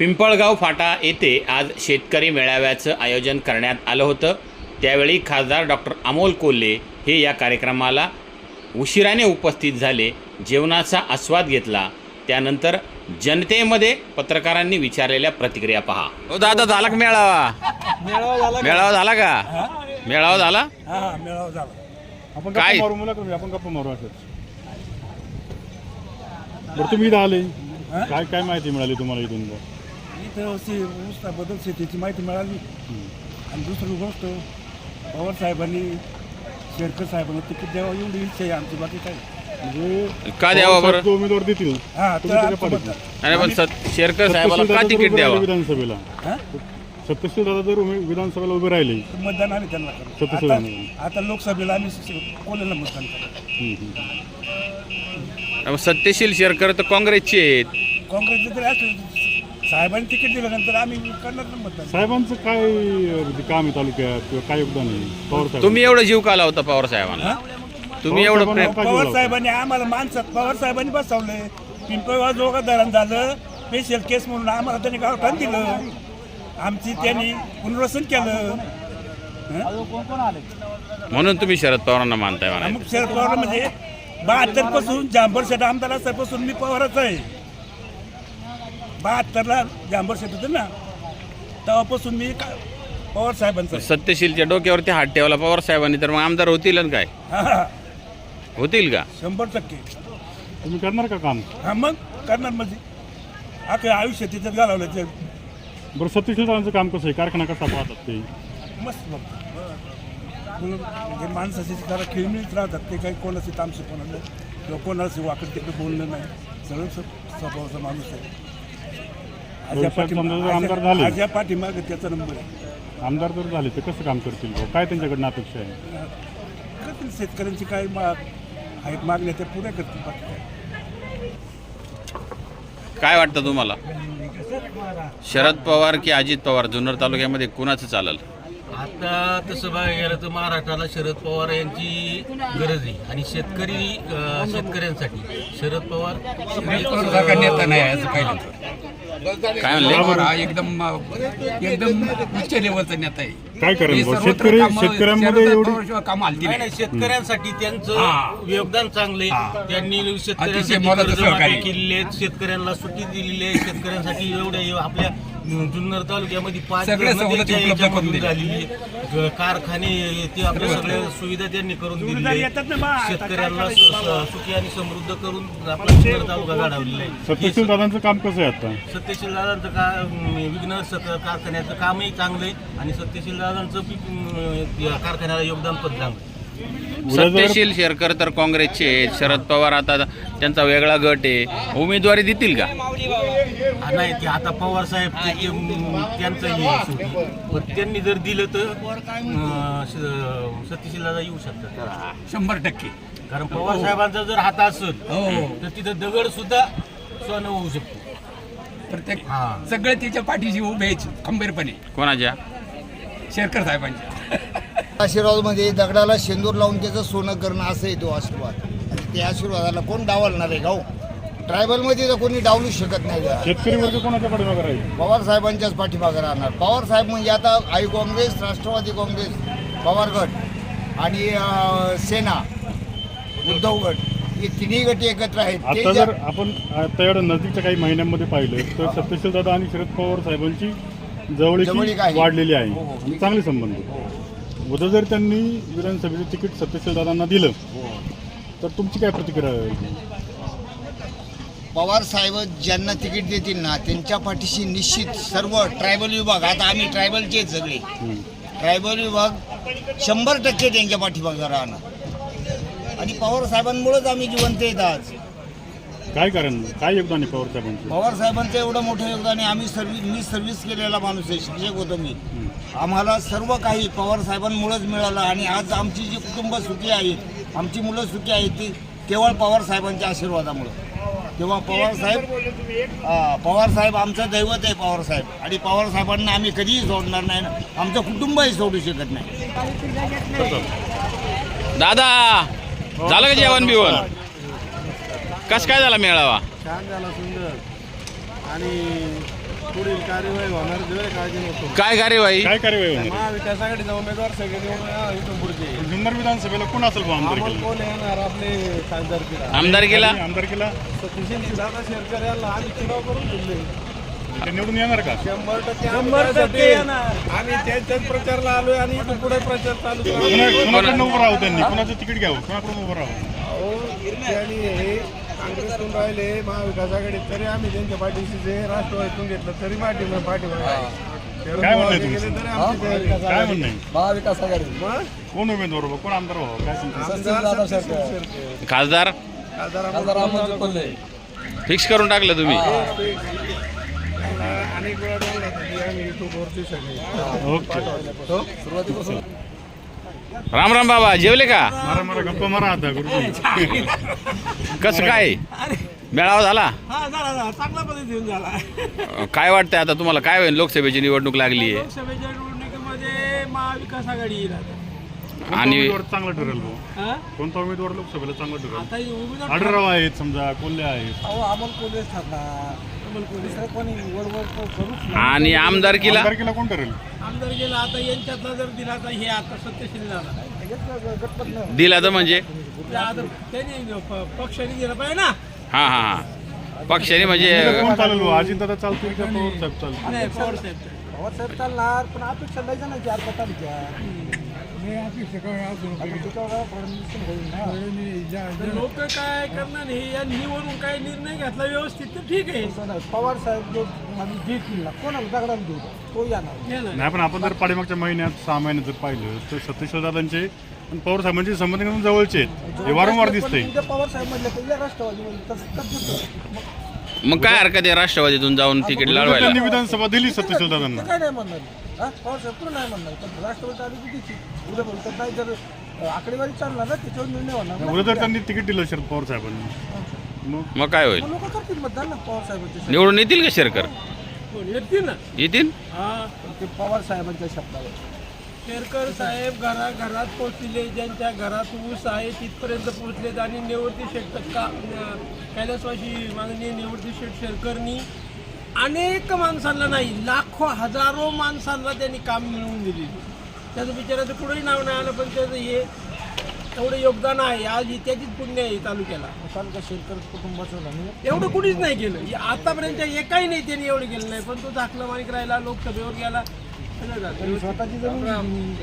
पिंपळगाव फाटा येथे आज शेतकरी मेळाव्याचं आयोजन करण्यात आलं होतं. त्यावेळी खासदार डॉक्टर अमोल कोल्हे हे या कार्यक्रमाला उशिराने उपस्थित झाले जेवणाचा आस्वाद घेतला. त्यानंतर जनतेमध्ये पत्रकारांनी विचारलेल्या प्रतिक्रिया पहा. हो दादा झाला का मेळावा? मेळावा झाला मेळावा झाला का? मेळावा झाला? हा मेळावा झाला. आपण काय? मारू मुला करूया आपण गप्पा मारू असंच. बरं तुम्ही इथं आले? काय काय माहिती मिळाली तुम्हाला इथून? इथं शे ऊसाबद्दल शेतीची माहिती मिळाली. आणि दुसरी गोष्ट पवार साहेबांनी शेरकर साहेबांनी तिकीट द्यावं एवढी इच्छा आहे आमची बाकी काय म्हणजे का द्यावं बरं? जो उमेदवार देतील. हा तुम्ही तर त्याच्या पण सत शेरकर साहेबाला का तिकीट राहिले द्यावं? विधानसभेला. हा? सत्यशील दादा जर उमे- विधानसभेला उभे राहिले. तर मतदान आम्ही त्यांना करू. सत्यशील आता लोकसभेला आम्ही स- कोणाला मतदान करू? हम्म, हम्म. अहो, सत्यशील शेरकर तर काँग्रेसचे आहेत. काँग्रेसचे तरी असं साहेबांनी तिकीट दिल्यानंतर आम्ही करणार ना मतदान. साहेबांचं काय अं, काम आहे तालुक्यात किंवा काय योगदान आहे? पवार साहेब तुम्ही एवढं जीव का लावता पवार साहेबांना? हा? तुम्ही एवढं प्रेम काय पवार बोलावं? साहेबांनी आम्हाला माणसात पवार साहेबांनी बसवले पिंपळगाव जोगा धरण झालं स्पेशल केस म्हणून आम्हाला त्यांनी गावठाण दिलं. आमची त्यांनी पुनर्वसन केलं. हं? म्हणून तुम्ही शरद पवारांना मानताय म्हणा मग शरद पवार म्हणजे बहात्तरपासून जांभर शेट आमदार असल्यापासून मी पवारच आहे. बहात्तरला जांभर शेट होतं ना तेव्हापासून मी का- पवार साहेबांचं आहे. सत्यशीलच्या डोक्यावरती हात ठेवला पवार साहेबांनी तर मग आमदार होतील आणि काय? हा, हा, होतील का? शंभर टक्के. तुम्ही करणार का काम? हा मग करणार म्हणजे. अख्खं आयुष्य त्याच्यात घालवलं ते. बरं सत्यशील दादांचं काम कसं आहे? कारखाना कसा पाहतात ते? मस्त बघतो म्हणजे माणसाची जरा खेळमिळीत राहतात ते काही कोणाची तामशी कोणाला किंवा कोणाशी वाकड तिकडे बोलणं नाही. सगळं स्वभावाचा माणूस आहे. भविष्यात समजा जर आमदार झाले. आज्या पाठीमागे त्याचा नंबर आहे. आमदार जर झाले तर कसं काम करतील बुवा? काय त्यांच्याकडनं अपेक्षा आहे? करतील शेतकऱ्यांची काय मा आहेत मागण्या त्या पुऱ्या करतील बाकी काय. काय वाटतं तुम्हाला? शरद पवार की अजित पवार? जुन्नर तालुक्यामध्ये कुणाचं चालेल? आता तसं बघायला गेलं तर महाराष्ट्राला शरद पवार यांची गरज आहे. आणि शेतकरी अं, शेतकऱ्यांसाठी. शरद पवार नेता नाही काय म्हणले? हा एकदम एकदम उच्च लेवलचा नेता आहे. काय करेल शेतकरी शेतकऱ्यांमध्ये शरद एवढी पवारशिवाय कामं हलती नाही नाही नाही शेतकऱ्यांसाठी त्यांचं हा. योगदान चांगले त्यांनी अतिशय शेतकऱ्यांसाठी सहकार्य. कर्जमाफी केलेली आहे शेतकऱ्यांना सुट्टी दिलेली आहे शेतकऱ्यांसाठी एवढ्या आपल्या जुन्नर तालुक्यामध्ये पाच सगळ्या नद्यांच्या सवलती उपलब्ध याच्यामधून करून दिल्या. झालेली आहे. ग- कारखाने ते आपल्या सगळ्या सुविधा त्यांनी करून. काय शेतकऱ्यांना स-? स- सुखी आणि समृद्ध करून आपला जुन्नर तालुका घडवलेला आहे सत्यशील दादांचं काम कसं आहे आता सत्यशील दादांचं का विघ्न सक कारखान्याचं कामही चांगलं आहे आणि सत्यशील दादांचं या कारखान्याला योगदान पण चांगलं सत्यशील शेरकर तर काँग्रेसचे आहेत. शरद पवार आता त्यांचा वेगळा गट आहे. उमेदवारी देतील का? हा, नाही ते आता पवार साहेब ते- ते, अं, त्यांचं हे आहे शेवटी. पण त्यांनी जर दिलं तर अं, स- सत्यशील दादा येऊ शकतात. शंभर टक्के. कारण पवार साहेबांचा जर हात असेल हो तर तिथं दगड सुद्धा सोनं होऊ शकतो. प्रत्येक हा. सगळे तिच्या पाठीशी उभे आहेत खंबीरपणे. कोणाच्या? शेरकर साहेबांच्या. आशीर्वादमध्ये दगडाला शेंदूर लावून त्याचं सोनं करणं असं आहे तो आशीर्वाद. आणि त्या आशीर्वादाला कोण डावलणार आहे गाव? ट्रायबलमध्ये तर कोणी डावलू शकत नाही शेतकरी वर्ग कोणाच्या पाठीमागे राहील? पवार साहेबांच्याच पाठीमागे राहणार. पवार साहेब म्हणजे आता आई काँग्रेस राष्ट्रवादी काँग्रेस पवार गट आणि सेना उद्धव गट. हे तिन्ही गट एकत्र आहेत. आता जर आपण आता नजीकच्या काही महिन्यांमध्ये पाहिलं तर सत्यशील दादा आणि शरद पवार साहेबांची जवळीक आहे. वाढलेली आहे हो, हो. आणि चांगले संबंध उद्या जर त्यांनी विधानसभेचं तिकीट सत्यशील दादांना दिलं तर तुमची काय प्रतिक्रिया राहील? पवार साहेब ज्यांना तिकीट देतील ना त्यांच्या पाठीशी निश्चित सर्व ट्रायबल विभाग आता आम्ही ट्रायबलचे आहेत सगळे हम्म. ट्रायबल विभाग शंभर टक्के त्यांच्या पाठीमागं राहणार आणि पवार साहेबांमुळेच आम्ही जिवंत येत आज काय कारण? काय योगदान आहे पवार साहेबांचं? पवार साहेबांचं एवढं मोठं योगदान आहे. आम्ही सर्व्हिस मी सर्व्हिस केलेला माणूस आहे शिक्षक होतो मी. आम्हाला सर्व काही पवार साहेबांमुळेच मिळालं आणि आज आमची जी कुटुंब सुखी आहेत आमची मुलं सुखी आहेत ती केवळ पवार साहेबांच्या आशीर्वादामुळं. तेव्हा पवार साहेब हा, पवार साहेब आमचं दैवत आहे पवार साहेब. आणि पवार साहेबांना आम्ही कधीही सोडणार नाही आमचं कुटुंबही सोडू शकत नाही. दादा झालं का जेवण बिवण? कस काय झाला मेळावा? छान झाला सुंदर. आणि पुढील कार्यवाही होणार जर काळजी नको. काय कार्यवाही? काय कार्यवाही होणार? महाविकास आघाडीचा उमेदवार सगळे निवडून इथून पुढचे. जुन्नर विधानसभेला कोण असेल बा आमदार केला कोण येणार? आपले खासदार किरा. आमदार गेला आमदार केला सतीश दादा शेरकर यांना आम्ही चुनाव करून दिले. ते निवडून येणार का? शंभर टक्के शंभर टक्के येणार. आम्ही त्यांच्याच प्रचारला आलोय आणि इथून पुढे प्रचार चालू करू. कोणा- कोणाकडनं उभं राहू त्यांनी? कोणाचं तिकीट घ्यावं? कोणाकडून उभं राहू अहो, त्यांनी हे काँग्रेसकडून राहिले महाविकास आघाडीत तरी आम्ही त्यांच्या पाठीशी जे राष्ट्रवादीतून घेतलं तरी पाठी काय म्हणणं? महाविकास आघाडी. कोण उमेदवार कोण आमदार काय. खासदार? खासदार फिक्स करून टाकलं तुम्ही? अनेक वेळा ओके. सुरुवातीपासून. राम राम बाबा जेवले का? मारा मारा गप्पा मारा आता गुरुजी. कसं काय? मेळावा झाला? हा झाला झाला. चांगला पद्धतीने झाला. अं, काय वाटतंय आता तुम्हाला? काय होईल? लोकसभेची निवडणूक लागली आहे. लोकसभेच्या निवडणुकीमध्ये महाविकास आघाडी येईल आता. आणि चांगला ठरेल भाऊ? हा? कोणता उमेदवार लोकसभेला चांगला ठरेल? आता ही उमेदवार आढळराव आहेत समजा कोल्हे आहेत. अहो अमोल कोल्हे ठरणार. दुसरं कोणी? वडवड करूच आणि आमदारकीला? आमदारकीला कोण ठरेल? आमदार गेला आता यांच्यातला जर दिला तर हे आता सत्यशील झाला. गटपत नाही दिला तर म्हणजे? ते आता त्यांनी प- पक्षाने दिलं पाहिजे ना. हां हां हां. पक्षाने म्हणजे कोण चालेल भाऊ अजित दादा चालतील का? पवार साहेब चालतील नाही पवार साहेब पवार साहेब चालणार पण अपेक्षा लय जणांची चार पटांच्या लोक. काय करणार हे या निवडून काय निर्णय घेतला व्यवस्थित तर ठीक आहे. पवार साहेब जो आम्ही देतील ना कोणाला दगडाला देऊ? तो येणार. नाही पण आपण जर पाठीमागच्या महिन्यात सहा महिन्यात जर पाहिलं तर सतीश दादांचे पवार साहेबांचे संबंध एकदम जवळचे आहेत. हे वारंवार दिसतंय. उद्या पवार साहेब म्हटलं राष्ट्रवादी मग काय हरकत आहे राष्ट्रवादीतून जाऊन तिकीट लढवायला विधानसभा दिली सतीश दादांना. काय नाही म्हणणार. हा? पवार साहेब नाही म्हणणार. पण राष्ट्रवादी आली की तिची. उद्या बोलतात नाही जर आकडेवारी चालणार ना त्याच्यावर निर्णय होणार ना. उद्या जर त्यांनी तिकीट दिलं शरद पवार साहेबांनी. मग? मग काय होईल? लोक करतील मतदान ना पवार साहेबांच्या निवडून येतील का शेरकर? कोण येतील ना. येतील? हा. ते पवार साहेबांच्या शब्दावर. शेरकर साहेब घरा घरात पोहोचले ज्यांच्या घरात ऊस आहे तिथपर्यंत पोहोचलेत. आणि निवृत्ती शेठ का अं, कैलासवासी माननीय निवृत्ती शेठ शेरकरनी अनेक माणसांना नाही लाखो हजारो माणसांना त्यांनी काम मिळवून दिले त्याचं बिचाराचं कुठंही नाव नाही आलं पण त्याचं हे एवढं योगदान आहे. आज ही त्याचीच पुण्य आहे तालुक्याला. तालुका शेतकरी कुटुंबाचं नाही एवढं कुणीच नाही केलं. हे आतापर्यंत एकाही नाही त्यांनी एवढं केलं नाही पण तो दाखला माणिक राहिला लोकसभेवर गेला. स्वतःची जमीन.